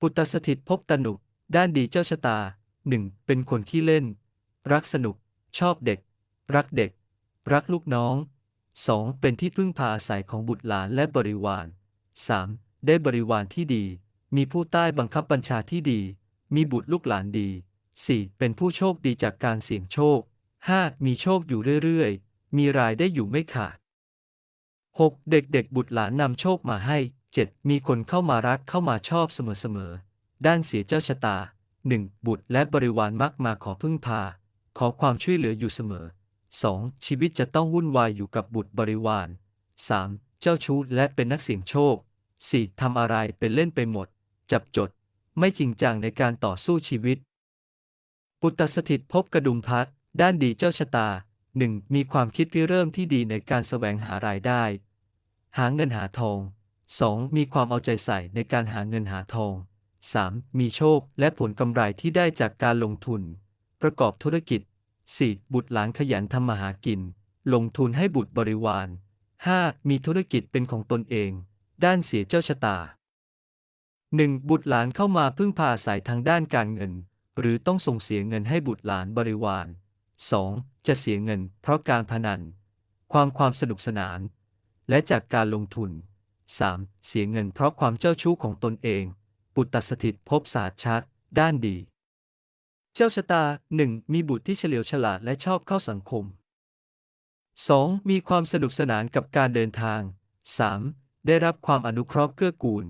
ปุตตสถิตภพตนุด้านดีเจ้าชะตาหนึ่งเป็นคนขี้เล่น รักสนุก ชอบเด็ก รักเด็ก รักลูกน้อง 2. เป็นที่พึ่งพาอาศัยของบุตรหลานและบริวาร 3. ได้บริวารที่ดี มีผู้ใต้บังคับบัญชาที่ดี มีบุตรลูกหลานดี 4. เป็นผู้โชคดีจากการเสี่ยงโชค 5. มีโชคอยู่เรื่อยๆ มีรายได้อยู่ไม่ขาด 6. เด็กๆบุตรหลานนำโชคมาให้ 7. มีคนเข้ามารักเข้ามาชอบเสมอๆ ด้านเสียเจ้าชะตา 1. บุตรและบริวารมักมาขอพึ่งพา ขอความช่วยเหลืออยู่เสมอ 2. ชีวิตจะต้องวุ่นวายอยู่กับบุตรบริวาร 3. เจ้าชู้และเป็นนักเสี่ยงโชค 4. ทำอะไรเป็นเล่นไปหมด จับจด ไม่จริงจังในการต่อสู้ชีวิต ปุตตสถิตภพกระดุมพัดด้านดีเจ้าชะตา 1. มีความคิดริเริ่มที่ดีในการแสวงหารายได้ หาเงินหาทอง 2. มีความเอาใจใส่ในการหาเงินหาทอง 3. มีโชคและผลกำไรที่ได้จากการลงทุน ประกอบธุรกิจ 4. บุตรหลานขยันทำมาหากิน ลงทุนให้บุตรบริวาร 5. มีธุรกิจเป็นของตนเอง ด้านเสียเจ้าชะตา 1. บุตรหลานเข้ามาพึ่งพาอาศัยทางด้านการเงิน หรือต้องส่งเสียเงินให้บุตรหลานบริวาร 2. จะเสียเงินเพราะการพนัน ความความสนุกสนาน และจากการลงทุน 3. เสียเงินเพราะความเจ้าชู้ของตนเอง ปุตตสถิตภพศาสตร์ชัด ด้านดี เจ้าชะตา 1. มีบุตรที่เฉลียวฉลาดและชอบเข้าสังคม 2. มีความสนุกสนานกับการเดินทาง 3. ได้รับความอนุเคราะห์เกื้อกูล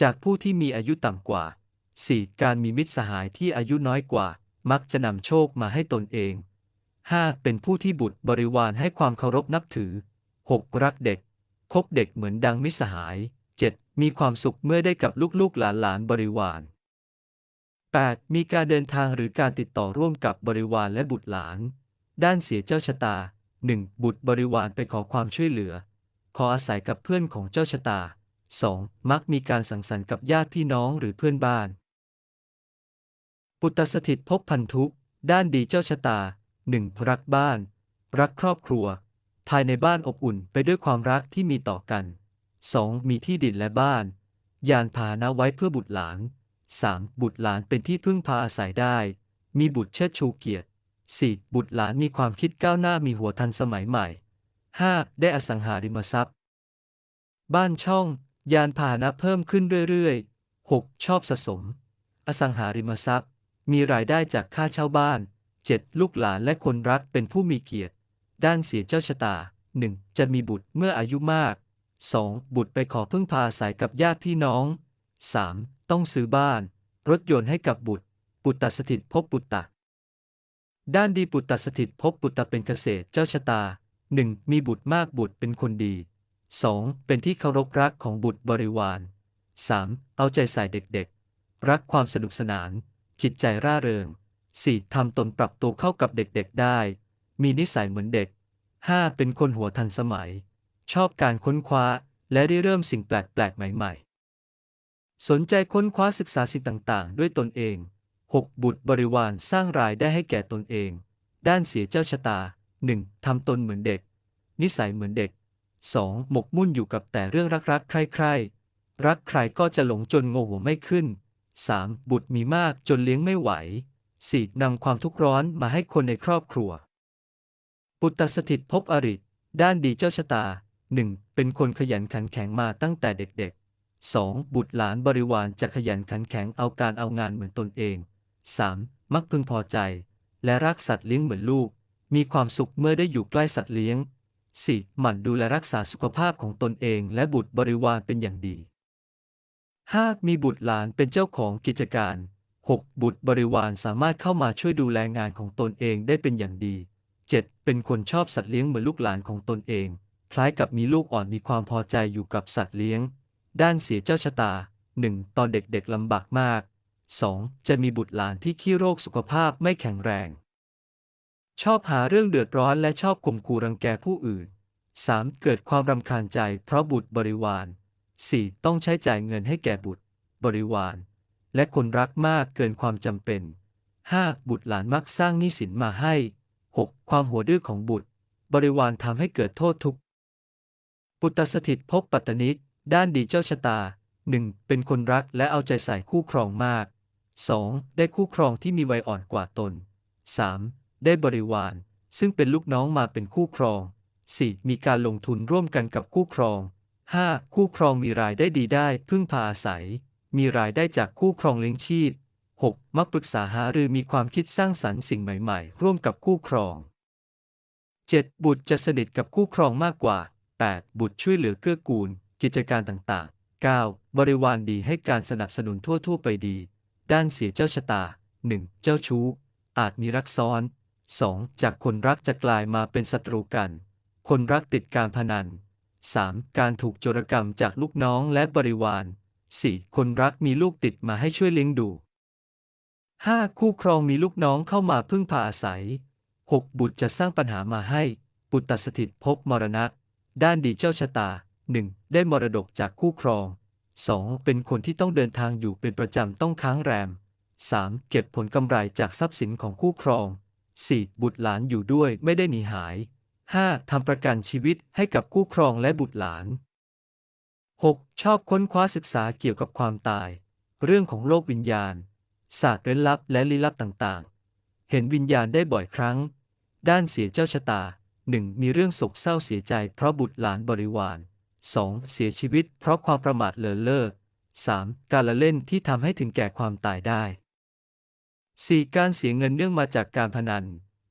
จากผู้ที่มีอายุต่ำกว่า 4. การมีมิตรสหายที่อายุน้อยกว่า มักจะนำโชคมาให้ตนเอง 5. เป็นผู้ที่บุตรบริวารให้ความเคารพนับถือ 6. รักเด็ก คบเด็กเหมือนดังมิสหาย 7. มีความสุขเมื่อได้กับลูกๆหลานๆบริวาร 8. มีการเดินทางหรือการติดต่อร่วมกับบริวารและบุตรหลาน ด้านเสียเจ้าชะตา 1. บุตรบริวารไปขอความช่วยเหลือ ขออาศัยกับเพื่อนของเจ้าชะตา 2. มักมีการสังสรรค์กับญาติพี่น้องหรือเพื่อนบ้าน ปุตตสถิตภพพันธุ ด้านดีเจ้าชะตา 1. รักบ้าน รักครอบครัวายในบ้านอบอุ่นไปด้วยความรักที่มีต่อกัน 2. มีที่ดินและบ้าน ยานพาหนะไว้เพื่อบุตรหลาน 3. บุตรหลานเป็นที่พึ่งพาอาศัยได้ มีบุตรเชิดชูเกียรติ 4. บุตรหลานมีความคิดก้าวหน้ามีหัวทันสมัยใหม่ 5. ได้อสังหาริมทรัพย์ บ้านช่อง ยานพาหนะเพิ่มขึ้นเรื่อยๆ 6. ชอบสะสม อสังหาริมทรัพย์ มีรายได้จากค่าเช่าบ้าน 7. ลูกหลานและคนรักเป็นผู้มีเกียรติ ด้านเสียเจ้าชะตา 1. จะมีบุตรเมื่ออายุมาก 2. บุตรไปขอพึ่งพาอาศัยกับญาติพี่น้อง 3. ต้องซื้อบ้าน รถยนต์ให้กับบุตร ปุตตสถิตภพปุตตะ ด้านดีปุตตสถิตภพปุตตะเป็นเกษตรเจ้าชะตา 1. มีบุตรมากบุตรเป็นคนดี 2. เป็นที่เคารพรักของบุตรบริวาร 3. เอาใจใส่เด็กๆ รักความสนุกสนาน จิตใจร่าเริง 4. ทำตนปรับตัวเข้ากับเด็กๆได้ มีนิสัยเหมือนเด็ก 5. เป็นคนหัวทันสมัย ชอบการค้นคว้าและได้เริ่มสิ่งแปลกๆ ใหม่ ๆ สนใจค้นคว้าศึกษาสิ่งต่างๆ ด้วยตนเอง 6. บุตรบริวารสร้างรายได้ให้แก่ตนเอง ด้านเสียเจ้าชะตา 1. ทำตนเหมือนเด็ก นิสัยเหมือนเด็ก 2. หมกมุ่นอยู่กับแต่เรื่องรักๆ ใครๆ รักใครก็จะหลงจนโงหัวไม่ขึ้น 3. บุตรมีมากจนเลี้ยงไม่ไหว 4. นำความทุกข์ร้อนมาให้คนในครอบครัว ปุตตสถิตภพอริด้านดีเจ้าชะตา 1. เป็นคนขยันขันแข็งมาตั้งแต่เด็กๆ 2. บุตรหลานบริวารจะขยันขันแข็งเอาการเอางานเหมือนตนเอง 3. มักพึงพอใจ และรักสัตว์เลี้ยงเหมือนลูก มีความสุขเมื่อได้อยู่ใกล้สัตว์เลี้ยง 4. หมั่นดูแลรักษาสุขภาพของตนเอง และบุตรบริวารเป็นอย่างดี 5. มีบุตรหลานเป็นเจ้าของกิจการ 6. บุตรบริวารสามารถเข้ามาช่วยดูแลงานของตนเองได้เป็นอย่างดี 7. เป็นคนชอบสัตว์เลี้ยงเหมือนลูกหลานของตนเอง คล้ายกับมีลูกอ่อนมีความพอใจอยู่กับสัตว์เลี้ยง ด้านเสียเจ้าชะตา 1. ตอนเด็กๆลำบากมาก 2. จะมีบุตรหลานที่ขี้โรคสุขภาพไม่แข็งแรง ชอบหาเรื่องเดือดร้อนและชอบข่มขู่รังแกผู้อื่น 3. เกิดความรำคาญใจเพราะบุตรบริวาร 4. ต้องใช้จ่ายเงินให้แก่บุตร บริวาร และคนรักมากเกินความจำเป็น 5. บุตรหลานมักสร้างหนี้สินมาให้ 6. ความหัวดื้อของบุตร บริวารทำให้เกิดโทษทุกข์ปุตตสถิตภพปัตตนิด้านดีเจ้าชะตา 1. เป็นคนรักและเอาใจใส่คู่ครองมาก 2. ได้คู่ครองที่มีวัยอ่อนกว่าตน 3. ได้บริวาร ซึ่งเป็นลูกน้องมาเป็นคู่ครอง 4. มีการลงทุนร่วมกันกับคู่ครอง 5. คู่ครองมีรายได้ดีได้พึ่งพาอาศัย มีรายได้จากคู่ครองเลี้ยงชีพ 6. มักปรึกษาหารือมีความคิดสร้างสรรค์สิ่งใหม่ๆ ร่วมกับคู่ครอง 7. บุตรจะสนิทกับคู่ครองมากกว่า 8. บุตรช่วยเหลือเกื้อกูล กิจการต่างๆ 9. บริวารดีให้การสนับสนุนทั่ว ๆ ไปดี ด้านเสียเจ้าชะตา 1. เจ้าชู้ อาจมีรักซ้อน 2. จากคนรักจะกลายมาเป็นศัตรูกัน คนรักติดการพนัน 3. การถูกโจรกรรมจากลูกน้องและบริวาร 4. คนรักมีลูกติดมาให้ช่วยเลี้ยงดู 5. คู่ครองมีลูกน้องเข้ามาพึ่งพาอาศัย 6. บุตรจะสร้างปัญหามาให้บุตตสถิตภพมรณะ ด้านดีเจ้าชะตา 1. ได้มรดกจากคู่ครอง 2. เป็นคนที่ต้องเดินทางอยู่เป็นประจำต้องค้างแรม 3. เก็บผลกำไรจากทรัพย์สินของคู่ครอง 4. บุตรหลานอยู่ด้วยไม่ได้หนีหาย 5. ทำประกันชีวิตให้กับคู่ครองและบุตรหลาน 6. ชอบค้นคว้าศึกษาเกี่ยวกับความตาย เรื่องของโลกวิญญาณ ศาสตร์เร้นลับและลี้ลับต่างๆ เห็นวิญญาณได้บ่อยครั้ง ด้านเสียเจ้าชะตา 1. มีเรื่องโศกเศร้าเสียใจเพราะบุตรหลานบริวาร 2. เสียชีวิตเพราะความประมาทเลินเล่อ 3. การละเล่นที่ทำให้ถึงแก่ความตายได้ 4. การเสียเงินเนื่องมาจากการพนัน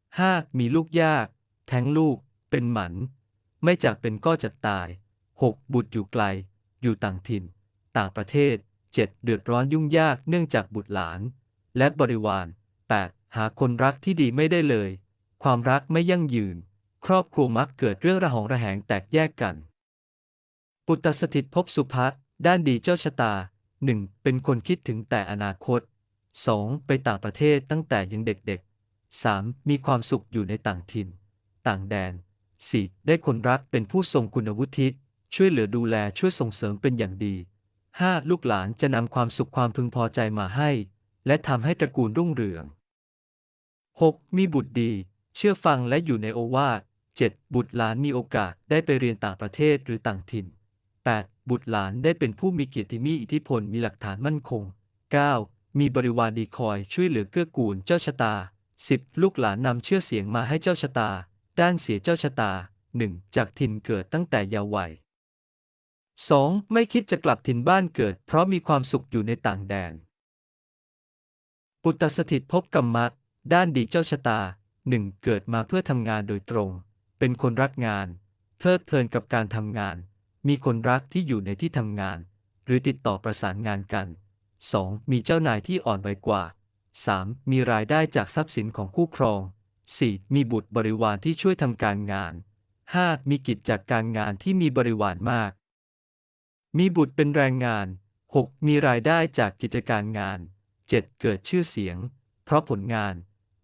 5. มีลูกยาก แท้งลูก เป็นหมัน ไม่จากเป็นก็จะตาย 6. บุตรอยู่ไกล อยู่ต่างถิ่น ต่างประเทศ 7. เดือดร้อนยุ่งยากเนื่องจากบุตรหลาน และบริวาร 8. หาคนรักที่ดีไม่ได้เลย ความรักไม่ยั่งยืน ครอบครัวมักเกิดเรื่องระหองระแหงแตกแยกกัน ปุตตสถิตภพสุภะด้านดีเจ้าชะตา 1. เป็นคนคิดถึงแต่อนาคต 2. ไปต่างประเทศตั้งแต่ยังเด็กๆ 3. มีความสุขอยู่ในต่างถิ่น ต่างแดน 4. ได้คนรักเป็นผู้ทรงคุณวุฒิช่วยเหลือดูแลช่วยส่งเสริมเป็นอย่างดี 5. ลูกหลานจะนำความสุขความพึงพอใจมาให้ และทำให้ตระกูลรุ่งเรือง 6. มีบุตรดี เชื่อฟังและอยู่ในโอวาท 7. บุตรหลานมีโอกาสได้ไปเรียนต่างประเทศหรือต่างถิ่น 8. บุตรหลานได้เป็นผู้มีเกียรติมีอิทธิพลมีหลักฐานมั่นคง 9. มีบริวารดีคอยช่วยเหลือเกื้อกูลเจ้าชะตา 10. ลูกหลานนำเชื่อเสียงมาให้เจ้าชะตา ด้านเสียเจ้าชะตา 1. จากถิ่นเกิดตั้งแต่เยาว์วัย 2. ไม่คิดจะกลับถิ่นบ้านเกิด เพราะมีความสุขอยู่ในต่างแดน ปุตตสถิตภพกรรมะ ด้านดีเจ้าชะตา 1. เกิดมาเพื่อทำงานโดยตรง เป็นคนรักงาน เพลิดเพลินกับการทำงาน มีคนรักที่อยู่ในที่ทำงาน หรือติดต่อประสานงานกัน 2. มีเจ้านายที่อ่อนไหวกว่า 3. มีรายได้จากทรัพย์สินของคู่ครอง 4. มีบุตรบริวารที่ช่วยทำการงาน 5. มีกิจจากการงานที่มีบริวารมาก มีบุตรเป็นแรงงาน 6. มีรายได้จากกิจการงาน 7. เกิดชื่อเสียง เพราะผลงาน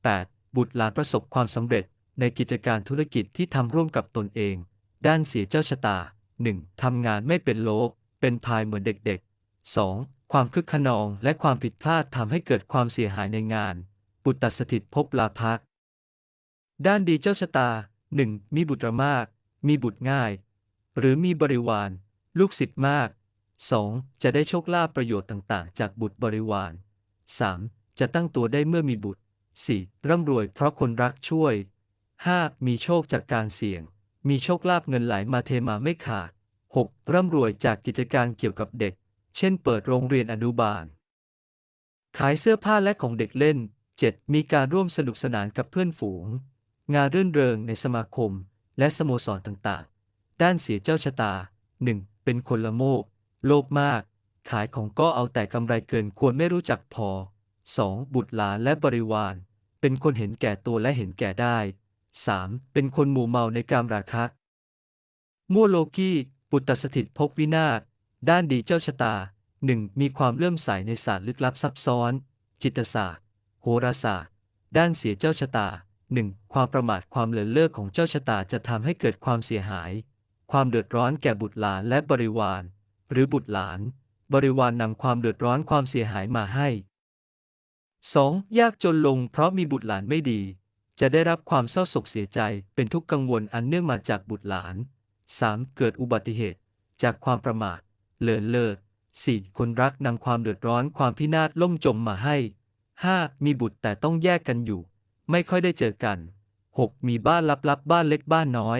8. บุตรหลานประสบความสำเร็จในกิจการธุรกิจที่ทำร่วมกับตนเอง ด้านเสียเจ้าชะตา 1. ทำงานไม่เป็นโลก เป็นพายเหมือนเด็กๆ 2. ความคึกขนองและความผิดพลาดทำให้เกิดความเสียหายในงาน บุตรตัดสถิตภพลาภักด้านดีเจ้าชะตา 1. มีบุตรมาก มีบุตรง่าย หรือมีบริวาร ลูกศิษย์มาก 2. จะได้โชคลาภประโยชน์ต่างๆ จากบุตรบริวาร 3. จะตั้งตัวได้เมื่อมีบุตร 4. ร่ำรวยเพราะคนรักช่วย 5. มีโชคจากการเสี่ยง มีโชคลาภเงินไหลมาเทมาไม่ขาด 6. ร่ำรวยจากกิจการเกี่ยวกับเด็ก เช่นเปิดโรงเรียนอนุบาล ขายเสื้อผ้าและของเด็กเล่น 7. มีการร่วมสนุกสนานกับเพื่อนฝูง งานรื่นเริงในสมาคม และสโมสรต่างๆ ด้านเสียเจ้าชะตา 1. เป็นคนละโมบโลภมาก ขายของก็เอาแต่กำไรเกินควรไม่รู้จักพอ 2. บุตรหลานและบริวาร เป็นคนเห็นแก่ตัวและเห็นแก่ได้ 3. เป็นคนหมู่เมาในการราคะมั่วโลกีปุตตสถิตภพวินาศด้านดีเจ้าชะตา 1. มีความเลื่อมใสในศาสตร์ลึกลับซับซ้อน จิตศาสตร์ โหราศาสตร์ ด้านเสียเจ้าชะตา 1. ความประมาทความเลินเล่อของเจ้าชะตาจะทำให้เกิดความเสียหาย ความเดือดร้อนแก่บุตรหลานและบริวาร หรือบุตรหลาน บริวารนำความเดือดร้อนความเสียหายมาให้ 2. ยากจนลงเพราะมีบุตรหลานไม่ดี จะได้รับความเศร้าโศกเสียใจเป็นทุกข์กังวลอันเนื่องมาจากบุตรหลาน 3. เกิดอุบัติเหตุ จากความประมาทเลินเล่อ 4. คนรักนำความเดือดร้อนความพินาศล่มจมมาให้ 5. มีบุตรแต่ต้องแยกกันอยู่ ไม่ค่อยได้เจอกัน 6. มีบ้านลับๆบ้านเล็กบ้านน้อย